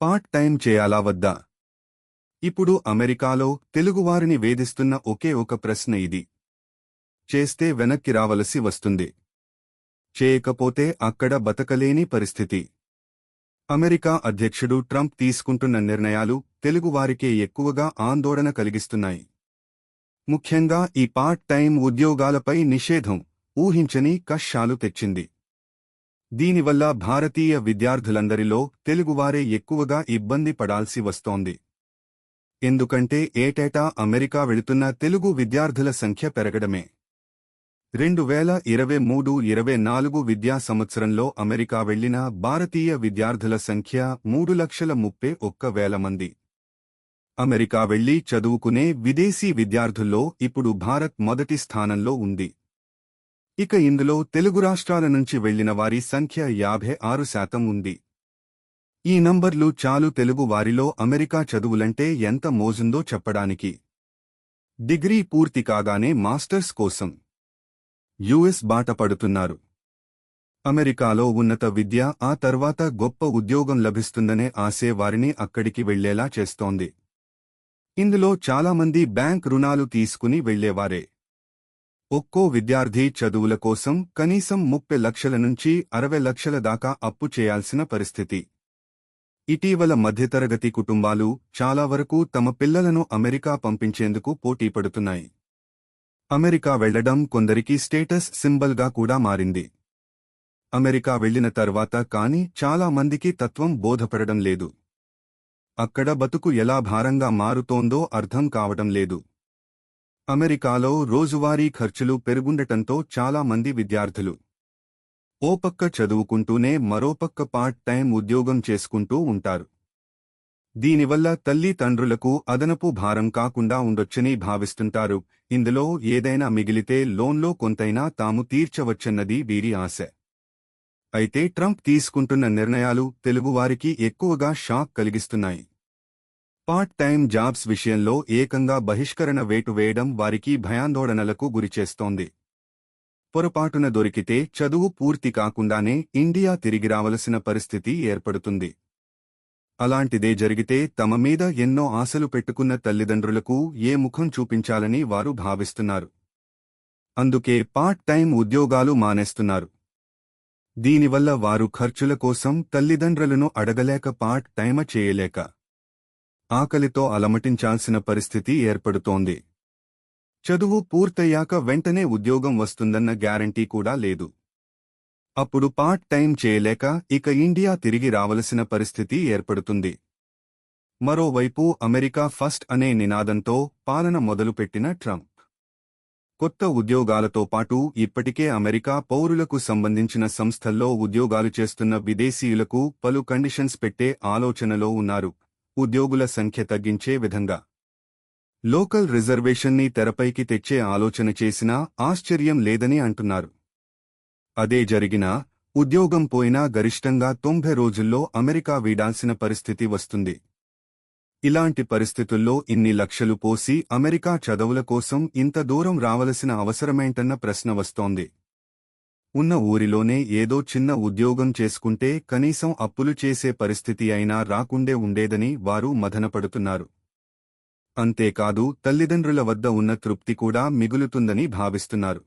Part time చేయాలా వద్దా? ఇప్పుడు అమెరికాలో తెలుగువారిని వేధిస్తున్న ఒకే ఒక ప్రశ్న ఇది. చేస్తే వెనక్కి రావలసి వస్తుంది. చేయకపోతే అక్కడ బతకలేని పరిస్థితి. అమెరికా అధ్యక్షుడు ట్రంప్ తీసుకుంటున్న నిర్ణయాలు తెలుగువారికే ఎక్కువగా ఆందోళన కలిగిస్తున్నాయి. ముఖ్యంగా ఈ పార్ట్ టైం ఉద్యోగాలపై నిషేధం ఊహించని కష్టాలు తెచ్చింది. దీనివల్ల భారతీయ విద్యార్థులందరిలో తెలుగువారే ఎక్కువగా ఇబ్బంది పడాల్సి వస్తోంది. ఎందుకంటే ఏటేటా అమెరికా వెళుతున్న తెలుగు విద్యార్థుల సంఖ్య పెరగడమే. రెండు వేల ఇరవై మూడు ఇరవై నాలుగు విద్యా సంవత్సరంలో అమెరికా వెళ్ళిన భారతీయ విద్యార్థుల సంఖ్య మూడు లక్షల ముప్పై ఒక్క వేల మంది. అమెరికా వెళ్ళి చదువుకునే విదేశీ విద్యార్థుల్లో ఇప్పుడు భారత్ మొదటి స్థానంలో ఉంది. ఇక ఇందులో తెలుగు రాష్ట్రాల నుంచి వెళ్ళిన వారి సంఖ్య యాభై ఆరు శాతం ఉంది. ఈ నంబర్లు చాలు తెలుగు వారిలో అమెరికా చదువులంటే ఎంత మోజుందో చెప్పడానికి. డిగ్రీ పూర్తి కాగానే మాస్టర్స్ కోసం యుఎస్ బాట పడుతున్నారు. అమెరికాలో ఉన్నత విద్య ఆ తర్వాత గొప్ప ఉద్యోగం లభిస్తుందనే ఆశే వారిని అక్కడికి వెళ్ళేలా చేస్తోంది. ఇందులో చాలామంది బ్యాంక్ రుణాలు తీసుకుని వెళ్ళేవారే. ఒక్కో విద్యార్థి చదువుల కోసం కనీసం ముప్పై లక్షల నుంచి అరవై లక్షల దాకా అప్పు చేయాల్సిన పరిస్థితి. ఇటీవల మధ్యతరగతి కుటుంబాలు చాలా వరకు తమ పిల్లలను అమెరికా పంపించేందుకు పోటీపడుతున్నాయి అమెరికా వెళ్ళడం కొందరికి స్టేటస్ సింబల్గా కూడా మారింది. అమెరికా వెళ్ళిన తర్వాత కాని చాలా మందికి తత్వం బోధపడడం లేదు. అక్కడ బతుకు ఎలా భారంగా మారుతోందో అర్థం కావడం లేదు. అమెరికాలో రోజువారీ ఖర్చులు పెరుగుండటంతో చాలా మంది విద్యార్థులు ఓ పక్క చదువుకుంటూనే మరోపక్క పార్ట్ టైం ఉద్యోగం చేసుకుంటూ ఉంటారు. దీనివల్ల తల్లి తండ్రులకు అదనపు భారం కాకుండా ఉండొచ్చని భావిస్తుంటారు. ఇందులో ఏదైనా మిగిలితే లోన్లో కొంతైనా తాము తీర్చవచ్చన్నది వీరి ఆశ. అయితే ట్రంప్ తీసుకుంటున్న నిర్ణయాలు తెలుగువారికి ఎక్కువగా షాక్ కలిగిస్తున్నాయి. పార్ట్ టైం జాబ్స్ విషయంలో ఏకంగా బహిష్కరణ వేటు వేయడం వారికి భయాందోళనలకు గురిచేస్తోంది. పొరపాటున దొరికితే చదువు పూర్తి కాకుండానే ఇండియా తిరిగి రావలసిన పరిస్థితి ఏర్పడుతుంది. అలాంటిదే జరిగితే తమ మీద ఎన్నో ఆశలు పెట్టుకున్న తల్లిదండ్రులకు ఏ ముఖం చూపించాలని వారు భావిస్తున్నారు. అందుకే పార్ట్ టైం ఉద్యోగాలు మానేస్తున్నారు. దీనివల్ల వారు ఖర్చుల కోసం తల్లిదండ్రులను అడగలేక పార్ట్ టైమ చేయలేక ఆకలితో అలమటించాల్సిన పరిస్థితి ఏర్పడుతోంది. చదువు పూర్తయ్యాక వెంటనే ఉద్యోగం వస్తుందన్న గ్యారంటీ కూడా లేదు. అప్పుడు పార్ట్ టైం చేయలేక ఇక ఇండియా తిరిగి రావలసిన పరిస్థితి ఏర్పడుతుంది. మరోవైపు అమెరికా ఫస్ట్ అనే నినాదంతో పాలన మొదలుపెట్టిన ట్రంప్. కొత్త ఉద్యోగాలతో పాటు ఇప్పటికే అమెరికా పౌరులకు సంబంధించిన సంస్థల్లో ఉద్యోగాలు చేస్తున్న విదేశీయులకు పలు కండిషన్స్ పెట్టే ఆలోచనలో ఉన్నారు. ఉద్యోగుల సంఖ్య తగ్గించే విధంగా. లోకల్ రిజర్వేషన్ని తెరపైకి తెచ్చే ఆలోచన చేసినా ఆశ్చర్యం లేదని అంటున్నారు. అదే జరిగినా ఉద్యోగం పోయినా గరిష్టంగా తొంభై రోజుల్లో అమెరికా వీడాల్సిన పరిస్థితి వస్తుంది. ఇలాంటి పరిస్థితుల్లో ఇన్ని లక్షలు పోసి అమెరికా చదువుల కోసం ఇంత దూరం రావలసిన అవసరమేంటన్న ప్రశ్న వస్తోంది. ఉన్న ఊరిలోనే ఏదో చిన్న ఉద్యోగం చేసుకుంటే కనీసం అప్పులు చేసే పరిస్థితి అయినా రాకుండే ఉండేదని వారు మదనపడుతున్నారు అంతేకాదు తల్లిదండ్రుల వద్ద ఉన్న తృప్తి కూడా మిగులుతుందని భావిస్తున్నారు.